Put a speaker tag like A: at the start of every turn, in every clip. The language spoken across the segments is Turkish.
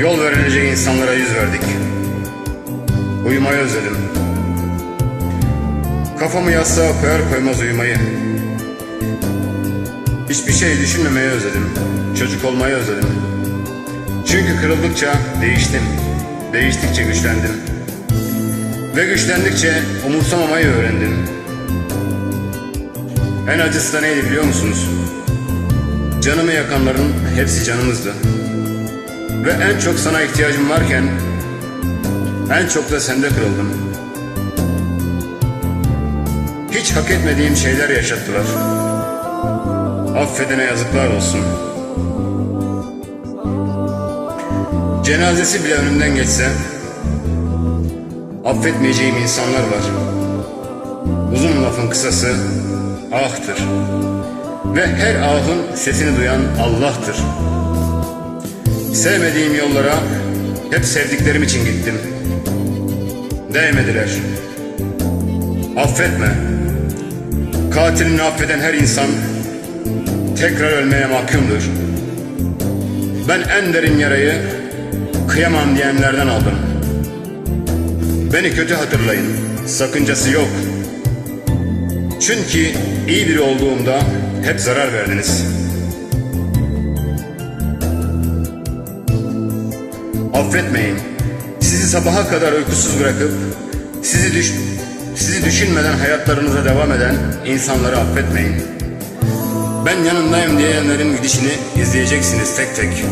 A: Yol verilecek insanlara yüz verdik. Uyumayı özledim. Kafamı yastığa koyar koymaz uyumayı. Hiçbir şey düşünmemeyi özledim. Çocuk olmayı özledim. Çünkü kırıldıkça değiştim. Değiştikçe güçlendim. Ve güçlendikçe umursamamayı öğrendim. En acısı da neydi biliyor musunuz? Canımı yakanların hepsi canımızdı. Ve en çok sana ihtiyacım varken en çok da sende kırıldım. Hiç hak etmediğim şeyler yaşattılar. Affedene yazıklar olsun. Cenazesi bile önünden geçse affetmeyeceğim insanlar var. Uzun lafın kısası ahtır. Ve her ahın sesini duyan Allah'tır. Sevmediğim yollara hep sevdiklerim için gittim. Değmediler. Affetme. Katilini affeden her insan tekrar ölmeye mahkumdur. Ben en derin yarayı kıyamam diyenlerden aldım. Beni kötü hatırlayın. Sakıncası yok. Çünkü iyi biri olduğumda hep zarar verdiniz. Affetmeyin. Sizi sabaha kadar uykusuz bırakıp sizi düş sizi düşünmeden hayatlarınıza devam eden insanları affetmeyin. Ben yanındayım diyenlerin gidişini izleyeceksiniz tek tek.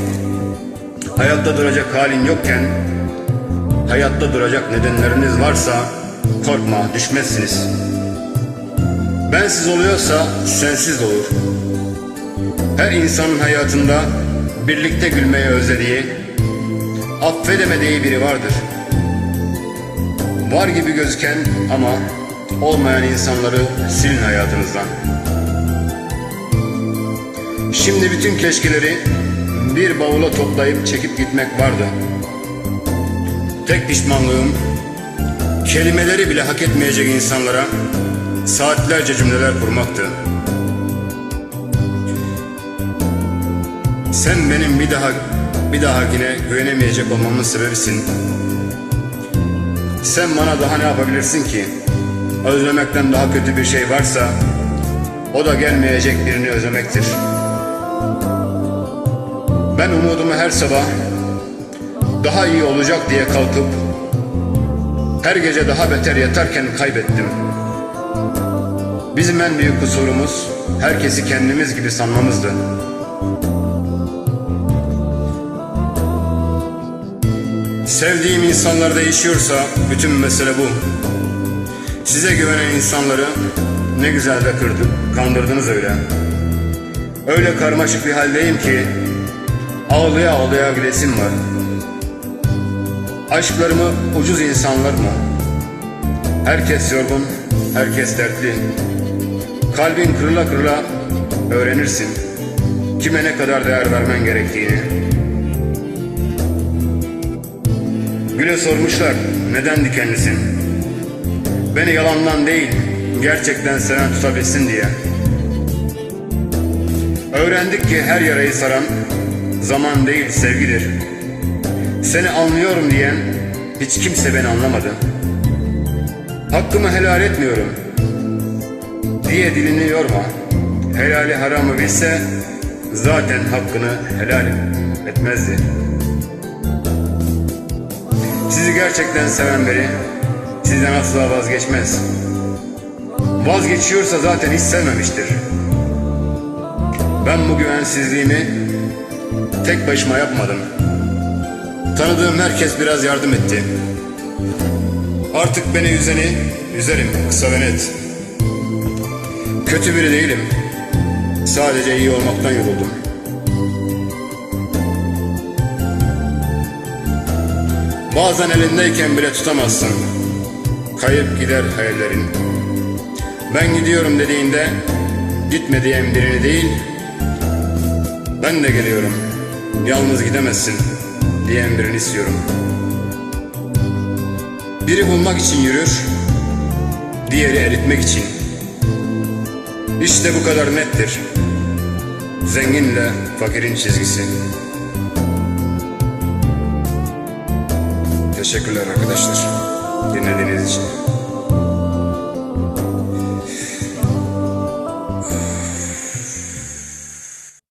A: Hayatta duracak halin yokken hayatta duracak nedenleriniz varsa korkma düşmezsiniz. Bensiz oluyorsa sensiz de olur. Her insanın hayatında birlikte gülmeyi özlediği, affedemediği biri vardır. Var gibi gözüken ama olmayan insanları silin hayatınızdan. Şimdi bütün keşkeleri bir bavula toplayıp çekip gitmek vardı. Tek pişmanlığım kelimeleri bile hak etmeyecek insanlara saatlerce cümleler kurmaktı. Sen benim bir daha bir dahakine güvenemeyecek olmamın sebebisin. Sen bana daha ne yapabilirsin ki? Özlemekten daha kötü bir şey varsa o da gelmeyecek birini özlemektir. Ben umudumu her sabah daha iyi olacak diye kalkıp her gece daha beter yatarken kaybettim. Bizim en büyük kusurumuz herkesi kendimiz gibi sanmamızdı. Sevdiğim insanlar değişiyorsa bütün mesele bu. Size güvenen insanları ne güzel de kırdık, kandırdınız öyle. Öyle karmaşık bir haldeyim ki ağlaya ağlaya gidesim var. Aşklarımı ucuz insanlar mı? Herkes yorgun, herkes dertli. Kalbin kırıla kırıla öğrenirsin. Kime ne kadar değer vermen gerektiğini. Güle sormuşlar neden dikenlisin? Beni yalandan değil gerçekten seven tutabilsin diye. Öğrendik ki her yarayı saran zaman değil sevgidir. Seni anlıyorum diyen hiç kimse beni anlamadı. Hakkımı helal etmiyorum diye dilini yorma. Helali haramı bilse zaten hakkını helal etmezdi. Sizi gerçekten seven biri sizden asla vazgeçmez. Vazgeçiyorsa zaten hiç sevmemiştir. Ben bu güvensizliğimi tek başıma yapmadım. Tanıdığım herkes biraz yardım etti. Artık beni üzeni üzerim kısa ve net. Kötü biri değilim. Sadece iyi olmaktan yoruldum. Bazen elindeyken bile tutamazsın. Kayıp gider hayallerin. Ben gidiyorum dediğinde gitme diyen birini değil, ben de geliyorum. Yalnız gidemezsin diyen birini istiyorum. Biri bulmak için yürür, diğeri eritmek için. İşte bu kadar nettir. Zenginle fakirin çizgisi. Teşekkürler arkadaşlar dinlediğiniz için.